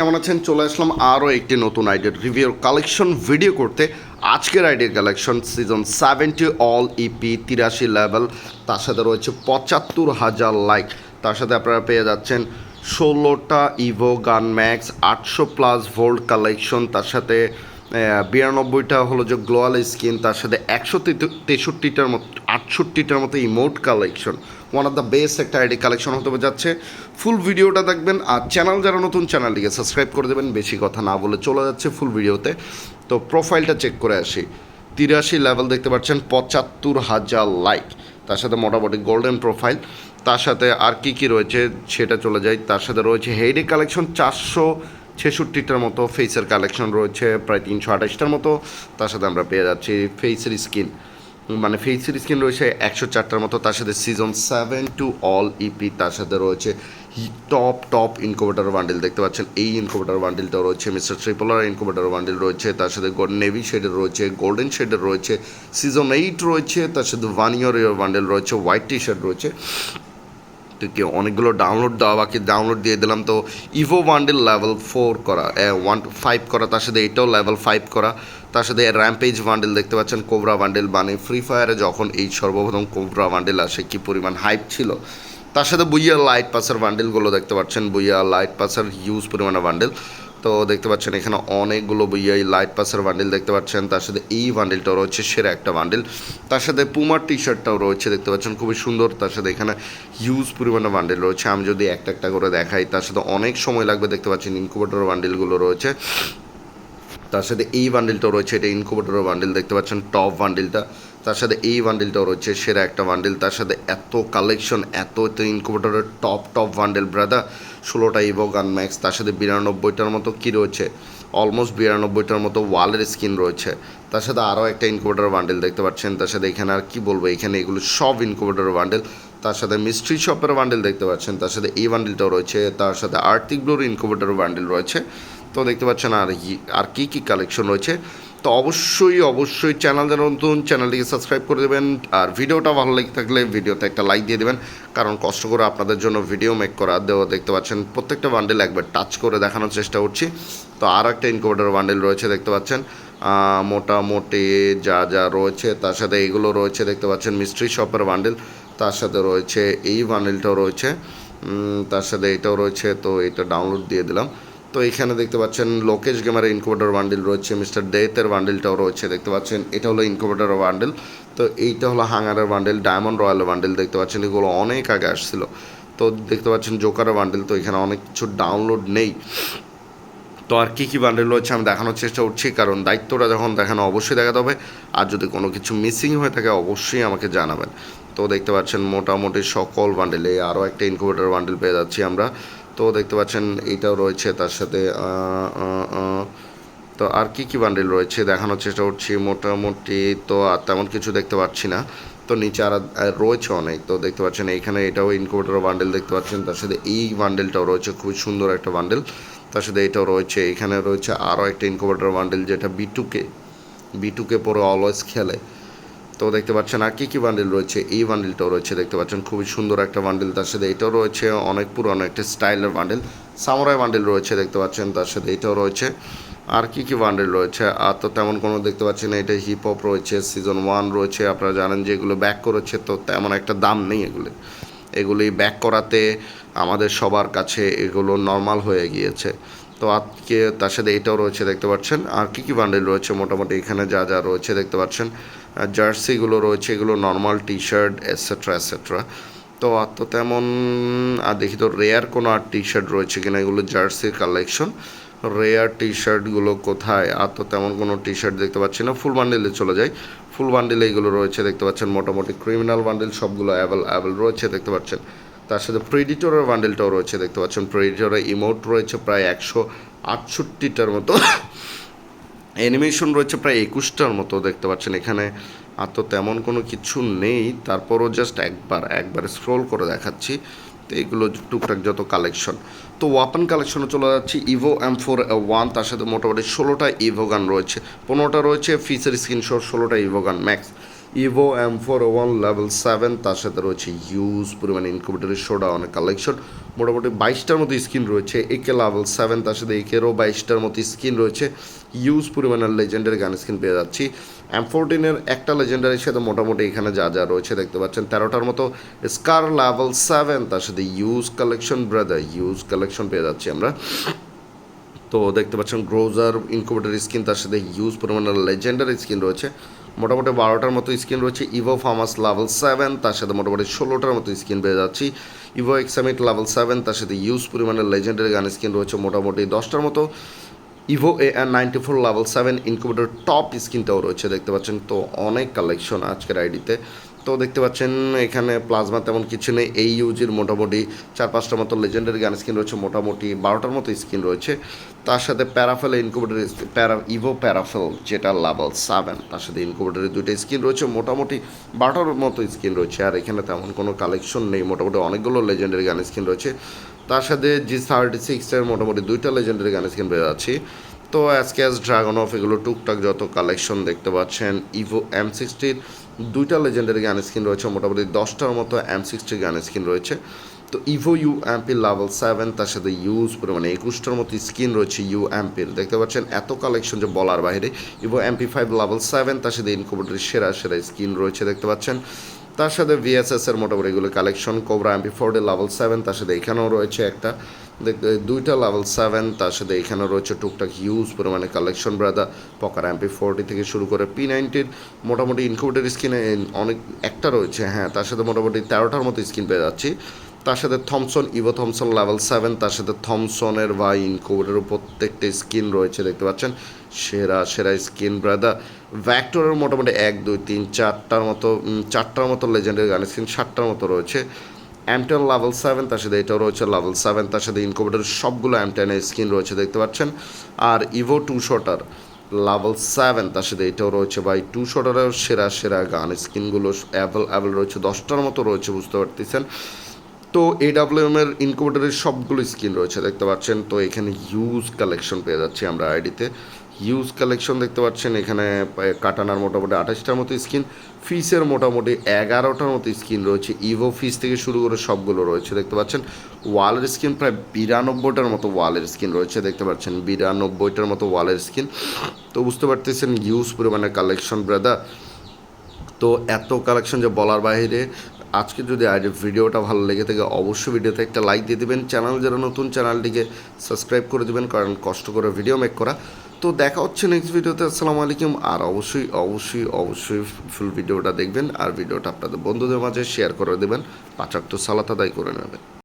কেমন আছেন? চলে আসলাম আরও একটি নতুন আইডিয়ার রিভিউর কালেকশন ভিডিও করতে। আজকের আইডিয়ার collection season seventy all EP তিরাশি লেভেল। তার সাথে রয়েছে পঁচাত্তর হাজার লাইক। তার সাথে আপনারা পেয়ে যাচ্ছেন ষোলোটা ইভো গান ম্যাক্স আটশো প্লাস ভোল্ট কালেকশন। তার সাথে বিরানব্বইটা হলো যে গ্লোয়াল স্কিন, তার সাথে একশো তেষট্টিটার মতো, আটষট্টিটার মতো emote collection one of the best একটা আইডি কালেকশন হতে যাচ্ছে। ফুল ভিডিওটা দেখবেন, আর চ্যানেল যারা নতুন চ্যানেলটিকে সাবস্ক্রাইব করে দেবেন। বেশি কথা না বলে চলে যাচ্ছে ফুল ভিডিওতে তো প্রোফাইলটা চেক করে আসি। তিরাশি লেভেল দেখতে পাচ্ছেন, পঁচাত্তর হাজার লাইক তার সাথে মোটামুটি গোল্ডেন প্রোফাইল তার সাথে আর কি কি রয়েছে, সেটা চলে যায় তার সাথে রয়েছে হেডে কালেকশন চারশো ছেষট্টিটার মতো ফেসের কালেকশন রয়েছে, প্রায় তিনশো আঠাশটার মতো। তার সাথে আমরা পেয়ে যাচ্ছি ফেসের স্কিন মানে ফেসের স্কিন রয়েছে একশো চারটার মতো, তার সাথে season seven to all EP তার সাথে রয়েছে টপ টপ ইনকোভেটার বান্ডিল দেখতে পাচ্ছেন। এই ইনকোভেটার বান্ডিলটাও রয়েছে মিস্টার ট্রিপলার ইনকোভেটার বান্ডিল রয়েছে, তার সাথে নেভি শেডের রয়েছে গোল্ডেন শেডের রয়েছে। সিজন এইট রয়েছে, তার সাথে ওয়ান ইয়ার বান্ডেল রয়েছে হোয়াইট টি শার্ট রয়েছে। তো কি অনেকগুলো ডাউনলোড দেওয়া বাকি ডাউনলোড দিয়ে দিলাম। তো ইভো ওয়ান্ডেল লেভেল ফোর করা ওয়ান ফাইভ করা, তার সাথে এটাও লেভেল ফাইভ করা। তার সাথে র্যাম্পেজ বান্ডেল দেখতে পাচ্ছেন কোবরা বান্ডেল মানে ফ্রি ফায়ারে যখন এই সর্বপ্রথম কোবরা বান্ডেল আসে, কী পরিমাণ হাইপ ছিল। তার সাথে বুইয়া লাইট পাসার বান্ডেলগুলো দেখতে পাচ্ছেন বুইয়া লাইট পাসার হিউজ পরিমাণে বান্ডেল তো দেখতে পাচ্ছেন এখানে অনেকগুলো বইয়াই লাইট পাসের বান্ডিল দেখতে পাচ্ছেন। তার সাথে এই বান্ডিলটাও রয়েছে, সেরা একটা বান্ডিল তার সাথে পুমার টি শার্টটাও রয়েছে দেখতে পাচ্ছেন, খুবই সুন্দর। তার সাথে এখানে হিউজ পরিমাণে বান্ডিল রয়েছে। আমি যদি একটা একটা করে দেখাই, তার সাথে অনেক সময় লাগবে দেখতে পাচ্ছেন ইনকুবেটর বান্ডিলগুলো রয়েছে। তার সাথে এই বান্ডিলটাও রয়েছে, এটা ইনকুবেটরের বান্ডিল দেখতে পাচ্ছেন টপ বান্ডিলটা তার সাথে এই বান্ডিলটাও রয়েছে, সেরা একটা বান্ডিল তার সাথে এত কালেকশন এত ইনকুবেটরের টপ টপ বান্ডিল ব্রাদা ষোলোটা ইভো গান ম্যাক্স তার সাথে বিরানব্বইটার মতো কী রয়েছে? অলমোস্ট বিরানব্বইটার মতো ওয়ালের স্কিন রয়েছে। তার সাথে আরও একটা ইনকুবেটর বান্ডেল দেখতে পাচ্ছেন। তার সাথে এখানে আর কি বলব, এখানে এগুলো সব ইনকুবেটর বান্ডেল তার সাথে মিস্ট্রি শপের বান্ডেল দেখতে পাচ্ছেন। তার সাথে এই বান্ডিলটাও রয়েছে। তার সাথে আর্থিক ব্লোর ইনকুবেটর বান্ডেল রয়েছে। তো দেখতে পাচ্ছেন আর ই- আর কী কী কালেকশন রয়েছে? তো অবশ্যই অবশ্যই চ্যানেল যারা নতুন চ্যানেলটিকে সাবস্ক্রাইব করে দেবেন। আর ভিডিওটা ভালো লেগে থাকলে ভিডিওতে একটা লাইক দিয়ে দেবেন। কারণ কষ্ট করে আপনাদের জন্য ভিডিও মেক করা দেওয়া দেখতে পাচ্ছেন। প্রত্যেকটা বান্ডেল একবার টাচ করে দেখানোর চেষ্টা করছি। তো আর একটা ইনকোভেটার বান্ডেল রয়েছে দেখতে পাচ্ছেন। মোটামুটি যা যা রয়েছে, তার সাথে এইগুলো রয়েছে দেখতে পাচ্ছেন। মিস্ট্রি শপের বান্ডেল তার সাথে রয়েছে, এই বান্ডেলটাও রয়েছে। তার সাথে এটাও রয়েছে, তো এটা ডাউনলোড দিয়ে দিলাম। তো এখানে দেখতে পাচ্ছেন লোকেশ গেমারের ইনকুবেটর বান্ডিল রয়েছে, মিস্টার ডেথের বান্ডিলটাও রয়েছে দেখতে পাচ্ছেন, এটা হলো ইনকুবেটর বান্ডিল তো এইটা হলো হাঙ্গারের বান্ডিল ডায়মন্ড রয়্যাল বান্ডিল দেখতে পাচ্ছেন, এগুলো অনেক আগে আসছিল। তো দেখতে পাচ্ছেন জোকারের বান্ডিল তো এখানে অনেক কিছু ডাউনলোড নেই। তো আর কী কী বান্ডেল রয়েছে আমি দেখানোর চেষ্টা করছি, কারণ দায়িত্বটা যখন দেখানো অবশ্যই দেখাতে হবে, আর যদি কোনো কিছু মিসিং হয়ে থাকে অবশ্যই আমাকে জানাবেন। তো দেখতে পাচ্ছেন মোটামুটি সকল বান্ডেলে আরও একটা ইনকুবেটর বান্ডেল পেয়ে যাচ্ছি আমরা। তো দেখতে পাচ্ছেন এইটাও রয়েছে তার সাথে তো আর কি কি বান্ডেল রয়েছে? দেখানোর চেষ্টা করছি। মোটামুটি তো আর তেমন কিছু দেখতে পাচ্ছি না। তো নিচে আর রয়েছে অনেক। তো দেখতে পাচ্ছেন এইখানে এটাও ইনকুবেটর বান্ডেল দেখতে পাচ্ছেন। তার সাথে এই বান্ডেলটাও রয়েছে। খুবই সুন্দর একটা বান্ডেল তার সাথে এটাও রয়েছে। এখানে রয়েছে আরও একটা ইনকুবেটর বান্ডেল যেটা বিটুকে বিটুকে পরে অলওয়েজ খেলে। তো দেখতে পাচ্ছেন, আর কী কী বান্ডিল রয়েছে? এই বান্ডিলটাও রয়েছে, দেখতে পাচ্ছেন। খুবই সুন্দর একটা বান্ডিল তার সাথে এটাও রয়েছে, অনেক পুরনো একটা স্টাইলের বান্ডিল সামরাই বান্ডিল রয়েছে, দেখতে পাচ্ছেন, তার সাথে এটাও রয়েছে। আর কি কি বান্ডিল রয়েছে? আর তো তেমন কোনো দেখতে পাচ্ছি না এটা হিপ হপ রয়েছে সিজন ওয়ান রয়েছে, আপনারা জানেন যে এগুলো ব্যাক করেছে, তো তেমন একটা দাম নেই এগুলি। এগুলি ব্যাক করাতে আমাদের সবার কাছে এগুলো নর্মাল হয়ে গিয়েছে। তো আজকে তার সাথে এটাও রয়েছে, দেখতে পাচ্ছেন। আর কি কি বান্ডেল রয়েছে? মোটামুটি এখানে যা যা রয়েছে, দেখতে পাচ্ছেন। জার্সিগুলো রয়েছে, এগুলো normal T shirt etcetera etcetera তো আর তো তেমন, আর দেখি তো রেয়ার কোনো আর টি শার্ট রয়েছে কিনা? এগুলো জার্সির কালেকশন রেয়ার টি শার্টগুলো কোথায়? আর তো তেমন কোনো টি শার্ট দেখতে পাচ্ছি না। ফুল বান্ডেলে চলে যাই। ফুল বান্ডেলে এগুলো রয়েছে, দেখতে পাচ্ছেন। মোটামুটি ক্রিমিনাল বান্ডেল সবগুলো অ্যাভেল অ্যাভেল রয়েছে, দেখতে পাচ্ছেন। তার সাথে প্রেডিটরের বান্ডেলটাও রয়েছে, দেখতে পাচ্ছেন। প্রেডিটরের ইমোট রয়েছে প্রায় একশো আটষট্টিটার মতো। অ্যানিমেশন রয়েছে প্রায় একুশটার মতো, দেখতে পাচ্ছেন এখানে। আর তো তেমন কোনো কিছু নেই। তারপরও জাস্ট একবার একবার স্ক্রোল করে দেখাচ্ছি। তো এগুলো টুকটাক যত কালেকশন তো ওয়াপন কালেকশনে চলে যাচ্ছি। ইভো এম ফোর ওয়ান তার সাথে মোটামুটি ষোলোটা ইভো গান রয়েছে। পনেরোটা রয়েছে ফিচার স্ক্রিনশট ষোলোটা evo gun max evo M four one level seven তার সাথে রয়েছে ইউজ পরিমাণে ইনকুবেটরের সোডা অনেক কালেকশন মোটামুটি বাইশটার মতো স্কিন রয়েছে একে লেভেল সেভেন তার সাথে একেরও বাইশটার মতো স্কিন রয়েছে। ইউজ পরিমাণের লেজেন্ডের গান স্কিন পেয়ে যাচ্ছি। এম ফোরটিনের একটা লেজেন্ডারের সাথে মোটামুটি এখানে যা যা রয়েছে দেখতে পাচ্ছেন, তেরোটার মতো স্কার লেভেল সেভেন তার সাথে huge collection brother huge collection পেয়ে যাচ্ছি আমরা। তো দেখতে পাচ্ছেন গ্রোজার ইনকুবেটর স্কিন তার সাথে ইউজ পরিমাণের লেজেন্ডার স্কিন রয়েছে। মোটামুটি বারোটার মতো স্ক্রিন রয়েছে ইভো ফার্মাস লেভেল সেভেন তার সাথে মোটামুটি ষোলোটার মতো স্ক্রিন পেয়ে যাচ্ছি। ইভো এক্সামিট লেভেল সেভেন তার সাথে ইউজ পরিমাণের লেজেন্ডারি গান স্ক্রিন রয়েছে মোটামুটি দশটার মতো। Evo A N ninety four level seven incubator top স্ক্রিনটাও রয়েছে, দেখতে পাচ্ছেন তো, অনেক কালেকশন আজকের আইডিতে তো দেখতে পাচ্ছেন, এখানে প্লাজমা তেমন কিছু নেই। এই ইউজির মোটামুটি চার পাঁচটার মতো লেজেন্ডারি গান স্কিন রয়েছে, মোটামুটি বারোটার মতো স্কিন রয়েছে। তার সাথে প্যারাফেল ইনকুবেটর প্যারা ইভো প্যারাফেল যেটা লেভেল সেভেন তার সাথে ইনকুবেটরের দুইটা স্কিন রয়েছে, মোটামুটি বারোটার মতো স্কিন রয়েছে। আর এখানে তেমন কোনো কালেকশন নেই, মোটামুটি অনেকগুলো লেজেন্ডারি গান স্কিন রয়েছে। তার সাথে জি থার্টি সিক্সের মোটামুটি দুইটা লেজেন্ডারি গান স্কিন পেয়ে তো অ্যাসক্যাস ড্রাগন অফ এগুলো টুকটাক যত কালেকশন দেখতে পাচ্ছেন ইভো এম সিক্সটির দুইটা লেজেন্ডারি গান স্কিন রয়েছে, মোটামুটি দশটার মতো এম সিক্সটি গান স্কিন রয়েছে। তো ইভো ইউ অ্যাম্পির লেভেল সেভেন তার সাথে ইউজ পরিমাণে একুশটার মতো স্কিন রয়েছে ইউ অ্যাম্পির দেখতে পাচ্ছেন এত কালেকশন যে বলার বাইরে। Evo MP five level seven তার সাথে ইনকুবেটরের সেরা সেরা স্কিন রয়েছে দেখতে পাচ্ছেন। তার সাথে ভিএসএস এর মোটামুটি এগুলো কালেকশন কোবরা এমপি ফোর্ডের লেভেল সেভেন তার সাথে এখানেও রয়েছে একটা। দুইটা লেভেল সেভেন তার সাথে এখানেও রয়েছে টুকটাক হিউজ পরিমাণে collection brother poker MP forty থেকে শুরু করে পি নাইনটির মোটামুটি ইনকুবেটের স্কিনে অনেক, একটা রয়েছে হ্যাঁ তার সাথে মোটামুটি তেরোটার মতো স্কিন পেয়ে যাচ্ছি। তার সাথে Thompson evo Thompson level seven তার সাথে থমসনের বা ইনকুবেটের প্রত্যেকটা স্কিন রয়েছে, দেখতে পাচ্ছেন? সেরা সেরা স্কিন ব্রাদা ভ্যাক্টরের মোটামুটি এক, দুই, তিন, চারটার মতো চারটার মতো লেজেন্ডের গান স্কিন সাতটার মতো রয়েছে। অ্যামটেন লেভেল সেভেন তার সাথে এটাও রয়েছে লেভেল সেভেন তার সাথে ইনকুবেটর সবগুলো অ্যামটেনের স্কিন রয়েছে, দেখতে পাচ্ছেন? আর ইভো টু শটার লেভেল সেভেন তার সাথে এটাও রয়েছে ভাই। টু শটারের সেরা সেরা গান স্কিনগুলো অ্যাভেল অ্যাভেল রয়েছে, দশটার মতো রয়েছে, বুঝতে পারতেছেন? তো এডাব্লিউএম এর ইনকুবেটরের সবগুলো স্কিন রয়েছে, দেখতে পাচ্ছেন? তো এখানে হিউজ কালেকশন পেয়ে যাচ্ছি আমরা আইডিতে হিউজ কালেকশন দেখতে পাচ্ছেন, এখানে কাটানার মোটামুটি আঠাশটার মতো স্কিন ফিসের মোটামুটি এগারোটার মতো স্কিন রয়েছে। ইভো ফিস থেকে শুরু করে সবগুলো রয়েছে, দেখতে পাচ্ছেন? ওয়ালের স্কিন প্রায় বিরানব্বইটার মতো ওয়ালের স্কিন রয়েছে, দেখতে পাচ্ছেন? বিরানব্বইটার মতো ওয়ালের স্কিন তো বুঝতে পারতেছেন হিউজ পরিমাণে কালেকশন ব্রাদা তো এত কালেকশন যে বলার বাইরে, আজকে যদি ভিডিওটা ভালো লেগে থাকে, অবশ্যই ভিডিওতে একটা লাইক দিয়ে দেবেন। চ্যানেল যারা নতুন চ্যানেলটিকে সাবস্ক্রাইব করে দেবেন, কারণ কষ্ট করে ভিডিও মেক করা। তো দেখা হচ্ছে নেক্সট ভিডিওতে আসসালামু আলাইকুম। আর অবশ্যই অবশ্যই অবশ্যই ফুল ভিডিওটা দেখবেন। আর ভিডিওটা আপনাদের বন্ধুদের মাঝে শেয়ার করে দেবেন। পাঁচাত্তর সালাত আদায় করে নেবেন।